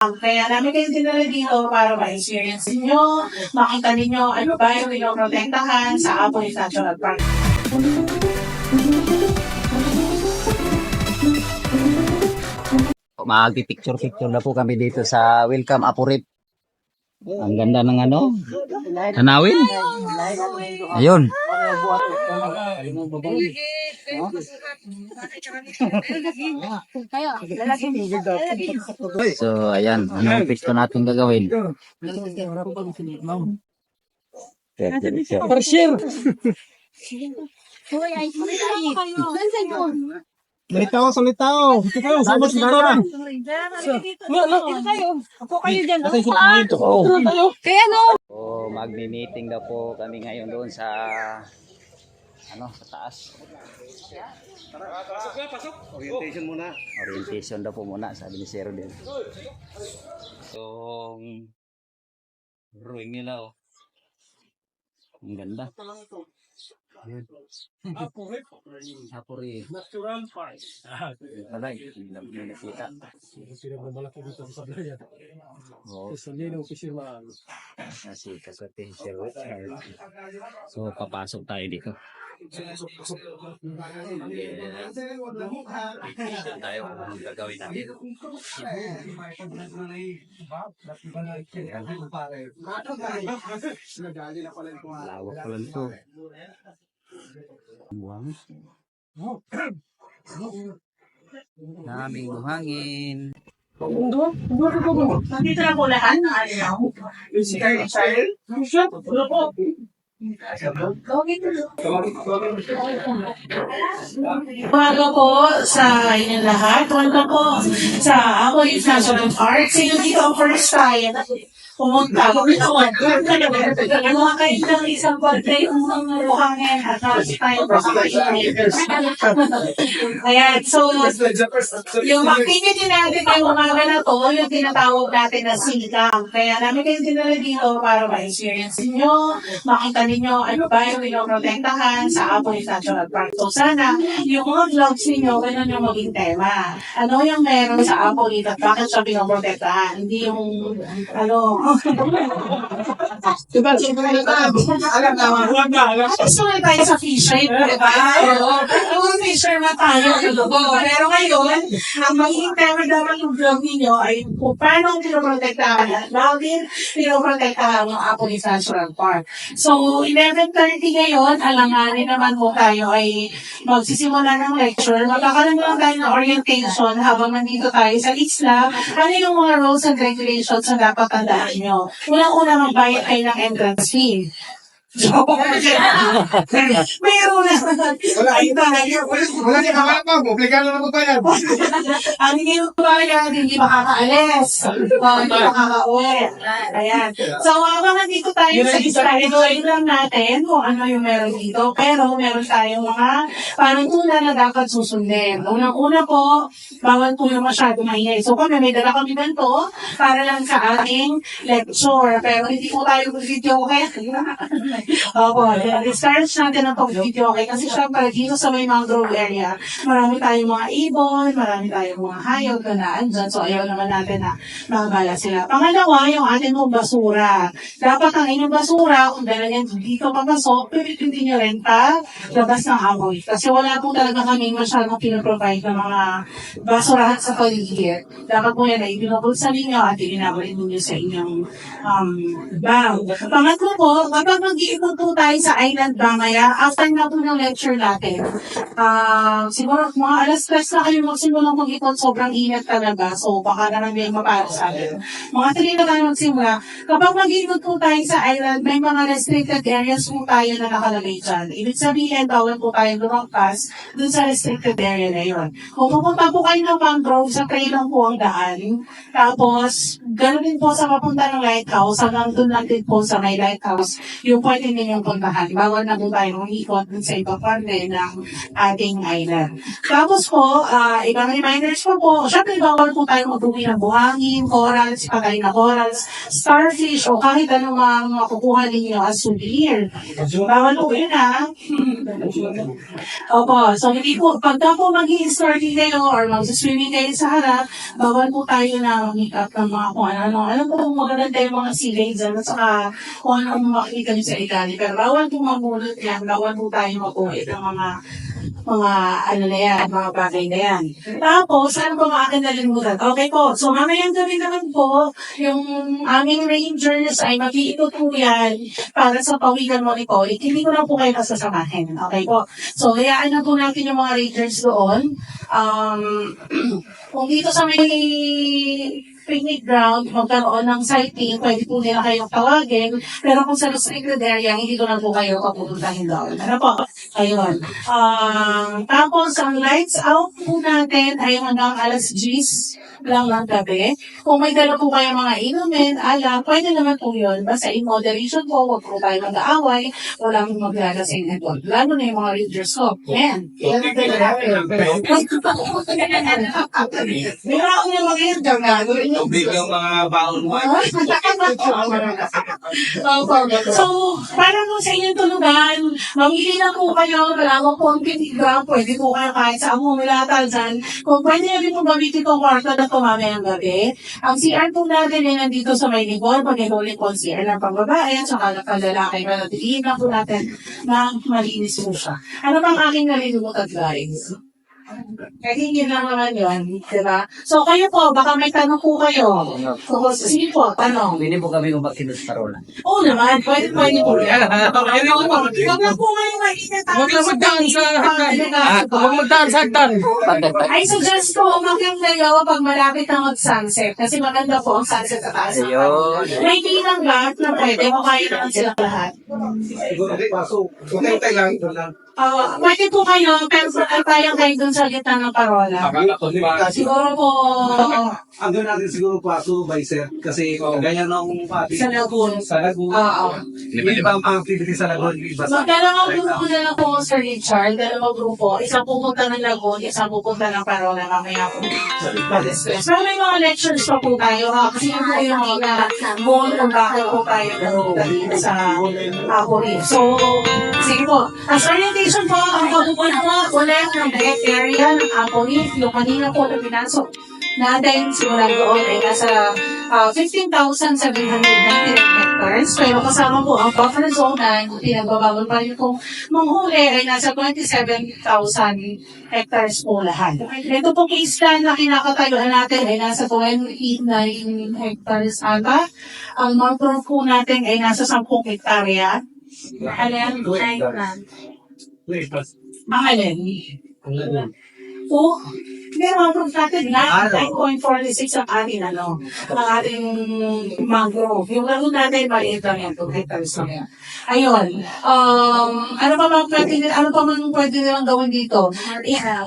Kaya namin kayo dinala dito para ma-experience ninyo, makita ninyo ano ba yung pinoprotektahan sa Apoy National Park. Mag-picture-picture na po kami dito sa Welcome Apurip. Ang ganda ng ano, tanawin. Ayun. So, ayan. Anong picture natin gagawin? Salitaw, salitaw. Ito kayo, sama si Dara. So, magmi-meeting daw po kami ngayon doon sa ano, sa taas. Orientation muna. Orientation daw po muna, sabi ni Sir din. So, drawing nila oh. Ang ganda. Yun. Hapuri. Natural park. Wala, hindi na hindi nakita. Pinagmamalaki dito sa Sablayan. Oo, Sa Lino, Fisherman. kasi kaswerte si Sir. So, papasok tayo dito. Vacation tayo kung gagawin natin. Lawak pala nito. Buwang. Daming buhangin. Nandito na po lahat ng araw. Si Richard. Ano po? Umaga po sa inyong lahat. Welcome po sa Amoy National Park. Sino dito ang first time pumunta? Mga kayo ng isang birthday ng mga buhangin at time. Ayan, so yung activity natin ngayong umaga na to, yung tinatawag natin na sigang. Kaya namin kayo dinala dito para ma-experience ninyo, makita ninyo ano ba yung pinoprotektahan sa Apoy National Park. So sana, yung mga vlogs ninyo, ganun yung maging tema. Ano yung meron sa Apoy at bakit siya pinoprotektahan? Hindi yung, ano, diba, alam naman. Gusto na tayo sa fish rate, di ba? Oo. Yung fisher na tayo, ano. Pero ngayon, ang magiging tema dapat yung vlog ninyo ay kung paano pinoprotektahan at bakit pinoprotektahan ng Apolis National Park. So, 11.30 ngayon, alanganin naman po tayo ay magsisimula ng lecture. Magkakaroon lang tayo ng orientation habang nandito tayo sa isla. Ano yung mga rules and regulations na dapat tandaan nyo? Unang-una magbayad kayo ng entrance fee. So, mayroon na. Ay, tayo. Wala niya kamarap mo. Obligado na po tayo. Ang hindi mo kaya, hindi makakaalis. Hindi makakauwi. Ayan. So, habang nandito tayo sa isa, enjoy lang natin kung ano yung meron dito. Pero, meron tayong mga panuntunan na dapat susundin. Unang-una po, bawal po yung masyado maingay. So, kami may dala kami ganito para lang sa ating lecture. Pero, hindi po tayo video okay. Opo, discourage natin ang pag-video okay. Kasi syempre, dito sa may mangrove area, marami tayong mga ibon, marami tayong mga hayop na naandyan. So, ayaw naman natin na makabala sila. Pangalawa, yung ating mong basura. Dapat ang inyong basura, kung dala yan dito papasok, pipitin nyo rin pa labas ng amoy. Kasi wala po talaga kami masyadong pinaprovide ng mga basurahan sa paligid. Dapat po yan ay binubulsa ninyo at ininabalik ninyo sa inyong um, bag. Pangatlo po, kapag mag-iikot po tayo sa island mamaya, after na po ng lecture natin, ah siguro mga alas 3 na kayo magsimula mag-ikot, sobrang ingat talaga. So, baka naman may mapara sa atin. Mga 3 na tayo magsimula. Kapag mag-iikot po tayo sa island, may mga restricted areas po tayo na nakalagay dyan. Ibig sabihin, bawal po tayo lumagpas dun sa restricted area na yun. Kung pupunta po kayo ng mangrove, sa trail lang po ang daan. Tapos, ganoon din po sa papunta ng lighthouse, hanggang dun lang din po sa may lighthouse, yung point pwede ninyong puntahan. Bawal na po tayo umikot dun sa ibang parte ng ating island. Tapos po, ah, ibang reminders po po, syempre bawal po tayo magbuwi ng buhangin, corals, pagkain na corals, starfish, o kahit mga makukuha ninyo as souvenir. Bawal po yun ha. Opo, so hindi po, pagka po mag-i-snorkeling kayo or mag-swimming kayo sa harap, bawal po tayo na mag-up ng mga kung ano. Alam po kung magaganda yung mga sea legs at saka kung ano makikita nyo sa ilalim. Pero bawal po magulot yan, bawal po tayo mag-uwi ng mga mga ano na yan, mga bagay na yan. Tapos, ano po mga akin nalimutan? Okay po, so mamayang gabi naman po, yung aming rangers ay mag-iikot para sa pawikan mo ni Kolik. Hindi ko na po kayo kasasamahin. Okay po. So, hayaan na po natin yung mga rangers doon. Um, kung dito sa may picnic ground, magkaroon ng sighting, pwede po nila kayong tawagin. Pero kung sa restricted area, hindi ko na po kayo papupuntahin doon. Ano po? Ayun. Um, tapos, ang lights out po natin ay hanggang alas 10 lang ng gabi. Kung may dala po kayo mga inumin, ala, pwede naman po yun. Basta in moderation po, huwag po tayo mag-aaway, walang maglalasing at wag. Lalo na yung mga readers ko. Mira ko yung mga yun, gagawin nyo. Biglang mga baon mo. Opo. So, para po sa inyong tulugan, mamili na po kayo, wala ko pong kinigram, pwede po kayo kahit sa mo milatan dyan. Kung pwede na rin po gamitin itong kwarto na tumamayang gabi. Ang CR po natin ay nandito sa may likod, pag inulit po ang CR ng pangbabae, at saka pero tingin lang po natin na malinis po siya. Ano bang aking nalilimutan guys? Lang naman yun, di ba? So kayo po, baka may tanong po kayo. So, sige po, tanong. Pwede po kami umakinot sa rola. Oo naman, pwede, pwede po yan. Huwag na po kayo mainit. Huwag na magdaan sa hagdan. Huwag magdaan sa hagdan. I suggest ko umakyang kayo pag malapit na mag-sunset. Kasi maganda po ang sunset sa taas. Ayun. May tinang lahat na pwede. Makain naman sila lahat. Siguro paso. Utay-utay lang. Ito lang. Ah, pwede po kayo, pero saan tayo kayo dun sa gitna ng parola? Akala ko, di ba? Siguro po, Ang gawin natin siguro paso by set. Kasi ganyan ng pati. sa lagoon. Sa lagoon. Oo. Hindi ba ang activity sa lagoon? Iba sa... Magdalawang grupo na lang po Sir Richard, dalawang grupo. Isang pupunta ng Lagoon, isang pupunta ng Parola mamaya po. Pero may mga lectures pa po tayo ha. Kasi yun po yung mga goal kung bakit po tayo dito sa Apuri. So, sige po. As orientation po, ang pagpupunta po ulit ng deck area ng Apuri, yung kanina po na pinasok natin simula doon ay nasa ah, 15,799 hectares. Pero kasama po ang buffer zone na pinagbabawal pa rin kung manghuli ay nasa 27,000 hectares po lahat. Ito pong isla na kinakatayuan natin ay nasa 29 hectares ata. Ang mangrove po natin ay nasa 10 hektarya. Alin? Mahalin. Po, may mangrove natin na 9.46 ang ating ano, ang ating mangrove. Yung laro natin, maliit lang yan, 2 hectares lang yan. Ayun. Um, ano pa bang pwede, ano pa man pwede nilang gawin dito?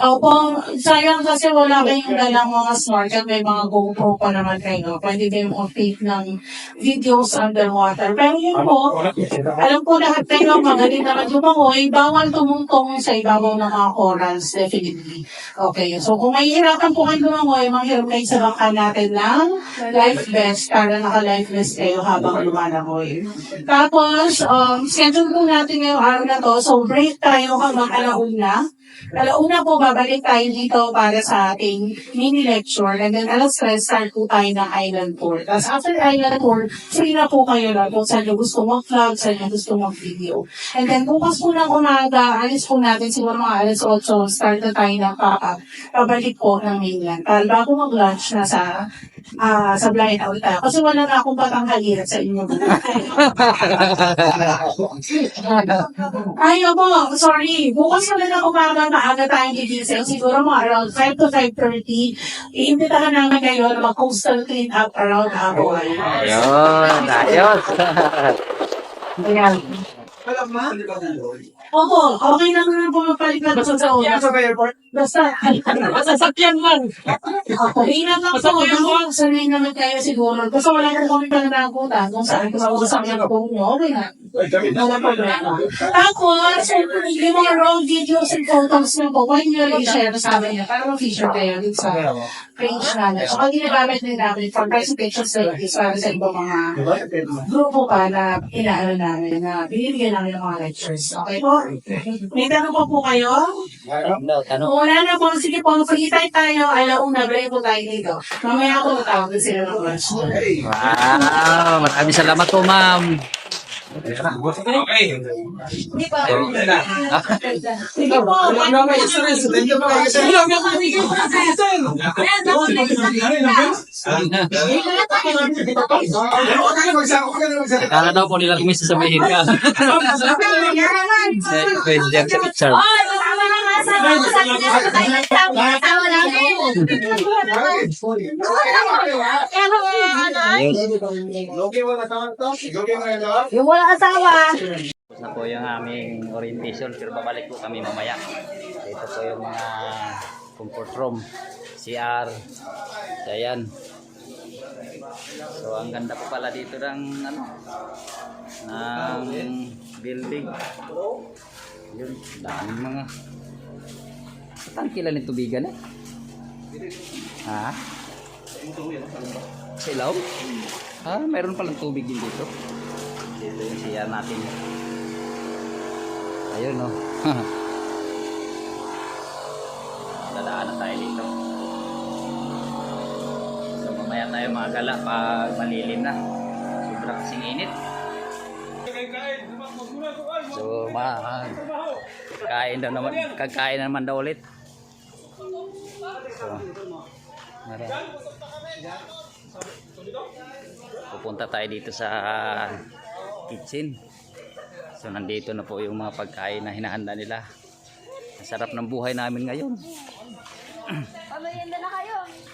Opo, sayang kasi wala kayong dalang mga snorkel, may mga GoPro pa naman kayo. Pwede kayong update ng videos underwater. Pero yun po, alam ko lahat kayo, magaling naman lumangoy, bawal tumungtong sa ibabaw ng mga corals, definitely. Okay, so kung mahihirapan po kayo lumangoy, manghiram kayo sa bangka natin ng life vest para naka-life vest kayo habang lumalangoy. Tapos, um, schedule po natin ngayong araw na to, so break tayo hanggang alauna. Alauna po, babalik tayo dito para sa ating mini lecture. And then alas 3, start po tayo ng island tour. Tapos after island tour, free na po kayo na kung saan nyo gusto mag-vlog, saan nyo gusto mag-video. And then bukas po ng umaga, alis po natin siguro mga alas 8, start na tayo ng pa pabalik po ng mainland. Para bago mag-lunch na sa ah sa blind out tayo. Kasi wala na akong patanghaliran sa inyo. Ay, opo, sorry. Bukas na lang umaga, maaga tayong gigising. Siguro mga around 5 to 5.30. Iimbitahan namin kayo na mag-coastal clean up around Aboy. Ayun, ayos. Ayan. Alam mo? Opo, okay lang naman po magpalit na sa una. Sa airport? Basta, Sasakyan lang. okay lang lang po. Basta sanay naman kayo siguro. Basta wala na kami pala nakuta. Kung saan ko sa usapin po nyo, okay na. Wala problema. Tapos, yung mga raw videos and photos nyo po, pwede nyo rin i-share sa amin yan. Para mag-feature kayo dun sa page namin. So, pag ginagamit din namin for presentations like this, para sa ibang mga grupo pa na inaano namin, na binibigyan namin ng mga lectures. Okay po? May tanong pa po kayo? No, tanong. Wala na po, sige po, pag-itay tayo, alauna, break po tayo dito. Mamaya ako matawag din sila ng question. Wow, maraming salamat po, ma'am. Hindi pa. Sige po. Kala daw po nila kami sasabihin ka. President sa picture. Yung wala asawa. Tapos na po yung aming orientation pero babalik po kami mamaya. Ito po yung mga comfort room, CR, ayan. So ang ganda po pala dito ng ano ng building. Yun, daming mga Saan kila ng tubigan eh? Ha? Sa ilaw? Ah, mayroon palang tubig din dito. Dito yung CR natin. Ayun no. Dadaan na tayo dito. Mamaya tayo magala pag malilim na. Sobra kasing init. So ma kain daw naman, kakain na naman daw ulit. So, mara. Pupunta tayo dito sa kitchen. So nandito na po yung mga pagkain na hinahanda nila. Sarap ng buhay namin ngayon.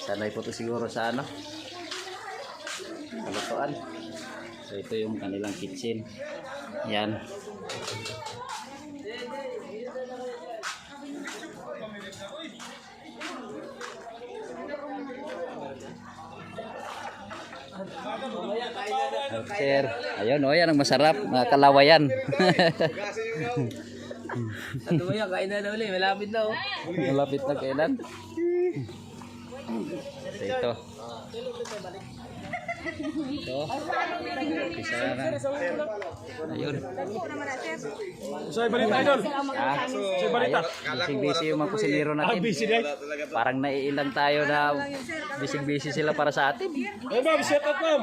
sanay po to siguro sa ano. Kalutuan. So ito yung kanilang kitchen. Yan. Sir, ayun oh, yan ang masarap, mga kalawayan. Ano mo yan? Kain na na ulit. Malapit na oh. Malapit na kailan. So, ito. Ito. Isa na. Ayun. So, balita idol. Ah, ayun. Busy-busy yung mga kusinero natin. Busy day. Parang naiilang tayo na busy-busy sila para sa atin. Eh, ma'am, set up ma'am.